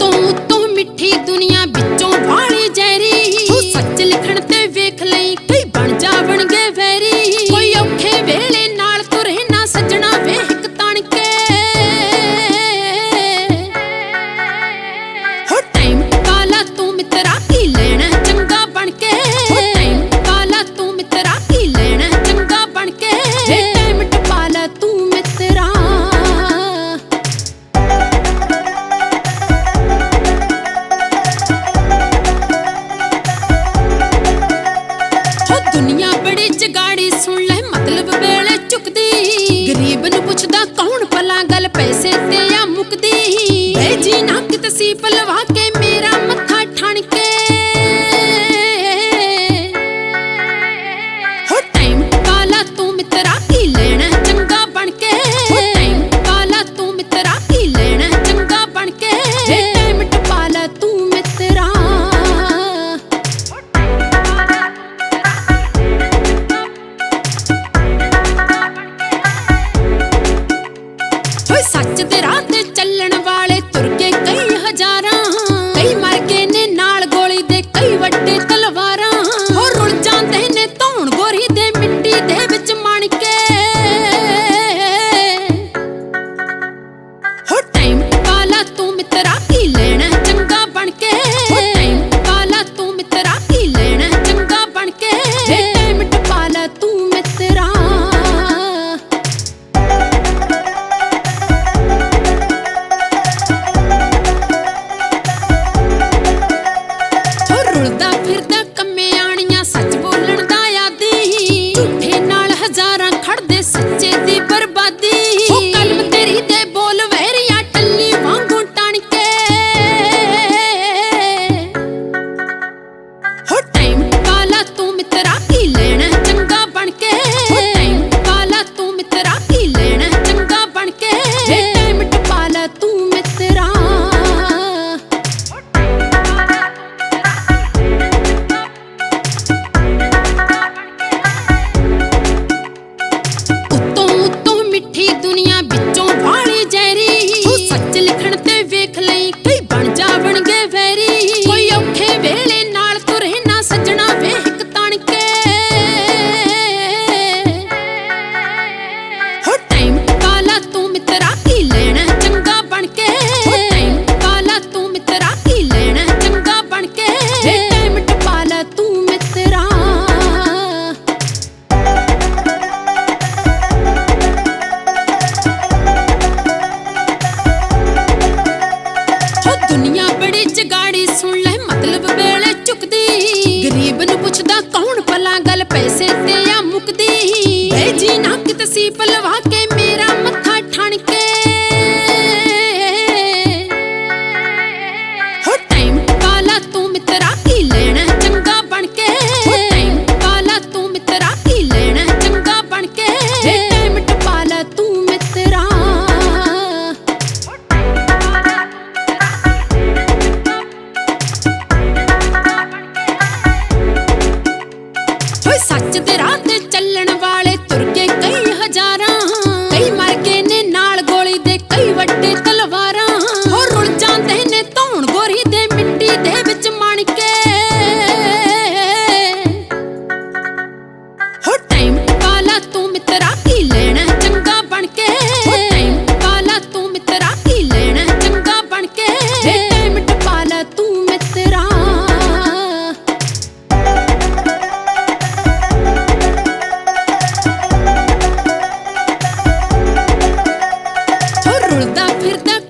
ਤੂੰ ਤੂੰ ਮਿੱਠੀ ਦੁਨੀਆ ਵਿੱਚੋਂ ਵਾਹ ਦੀ ਜਗਾੜੀ ਸੁਣ ਲੈ, ਮਤਲਬ ਵੇਲੇ ਚੁੱਕਦੀ। ਗਰੀਬ ਨੂੰ ਪੁੱਛਦਾ ਕੌਣ ਭਲਾ ਗੱਲ ਪੈਸੇ ਤੇ ਆ ਮੁਕਦੀ। ਬੇਜੀ ਨਾ ਕਿਤੇ ਸੀ ਪਲਵਾ ਕੇ ਓਏ ਸੱਚ ਦੇ ਰਾਹ ਤੇ ਚੱਲਣ ਵਾਲੇ ਤੁਰ ਕੇ ਦੁਨੀਆ ਬੜੀ ਚਗਾੜੀ ਸੁਣ ਲੈ, ਮਤਲਬ ਵੇਲੇ ਚੁੱਕਦੀ। ਗਰੀਬ ਨੂੰ ਪੁੱਛਦਾ ਕੌਣ ਭਲਾ ਗੱਲ ਪੈਸੇ ਤੇ ਆ ਮੁਕਦੀ। ਐ ਜੀ ਨਾ ਕਿਤੇ ਸੀ ਪਲਵਾ ਕੇ ਸੱਚ ਦੇ ਰਾਹ ਤੇ ਚੱਲਣ ਵਾਲੇ ਤੁਰ ਕੇ Твердак